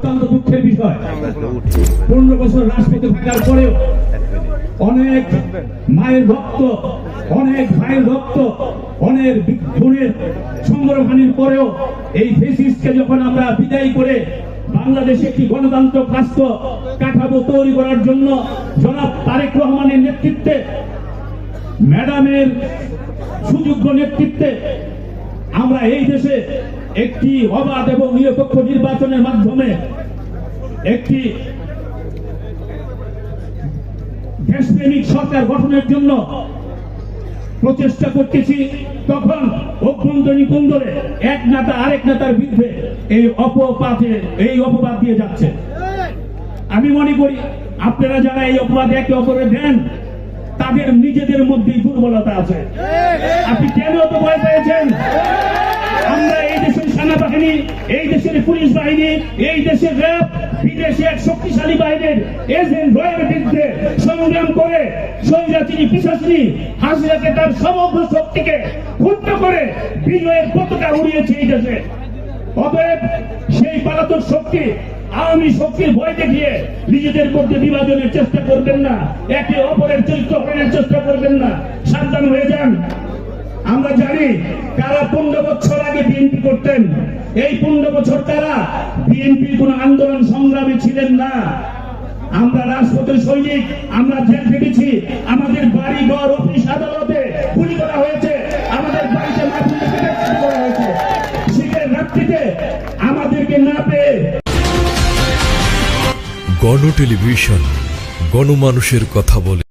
অত্যন্ত দুঃখের বিষয়। পনেরো বছর রাজপথে থাকার পরেও অনেক মায়ের রক্ত অনেক ভাইয়ের রক্ত অনেক বোনের সংগ্রহানির পরেও এই ফেসিসকে যখন আমরা বিদায় করে বাংলাদেশে একটি গণতন্ত্র রাষ্ট্র কাঠামো তৈরি করার জন্য জনাব তারেক রহমানের নেতৃত্বে, ম্যাডামের সুযোগ্য নেতৃত্বে আমরা এই দেশে একটি অবাধ এবং নিরপেক্ষ নির্বাচনের মাধ্যমে একটি দেশপ্রেমিক সরকার গঠনের জন্য প্রচেষ্টা করতেছি, তখন অভ্যন্তরীণ কুন্দরে এক নেতা আরেক নেতার বিরুদ্ধে এই অপবাদে, এই অপবাদ দিয়ে যাচ্ছে। আমি মনে করি, আপনারা যারা এই অপবাদ একে অপরে দেন, তাদের নিজেদের মধ্যেই দুর্বলতা আছে। আপনি কেন তো ভয় সেনাবাহিনী এই দেশের পুলিশ বাহিনী, এই দেশের র্যাব বিদেশে এক শক্তিশালী বাহিনীর এজেন্ট রয়ের বিরুদ্ধে সংগ্রাম করে সৈরাচিনী পিসাচিনী হাসিরাকে তার সমগ্র শক্তিকে ক্ষুণ্ণ করে বিজয়ের পতাকা উড়িয়েছে এই দেশে। অতএব সেই পালাতক শক্তি আওয়ামী শক্তির ভয় দেখিয়ে নিজেদের মধ্যে বিভাজনের চেষ্টা করবেন না, একে অপরের চরিত্র হরণের চেষ্টা করবেন না। সাবধান হয়ে যান। আমরা জানি কারা পনেরো বছর আগে বিএনপি করতেন। এই পনেরো বছর তারা বিএনপির কোন আন্দোলন সংগ্রামে ছিলেন না। আমরা রাজপথের সৈনিক, আমরা জেল খেটেছি। আমাদের বাড়ি ঘর অফিস, আদালতে গুলি করা হয়েছে। আমাদের বাড়িতে করা হয়েছে। শীতের রাত্রিতে আমাদেরকে গণ টেলিভিশন, গণমানুষের কথা বলে।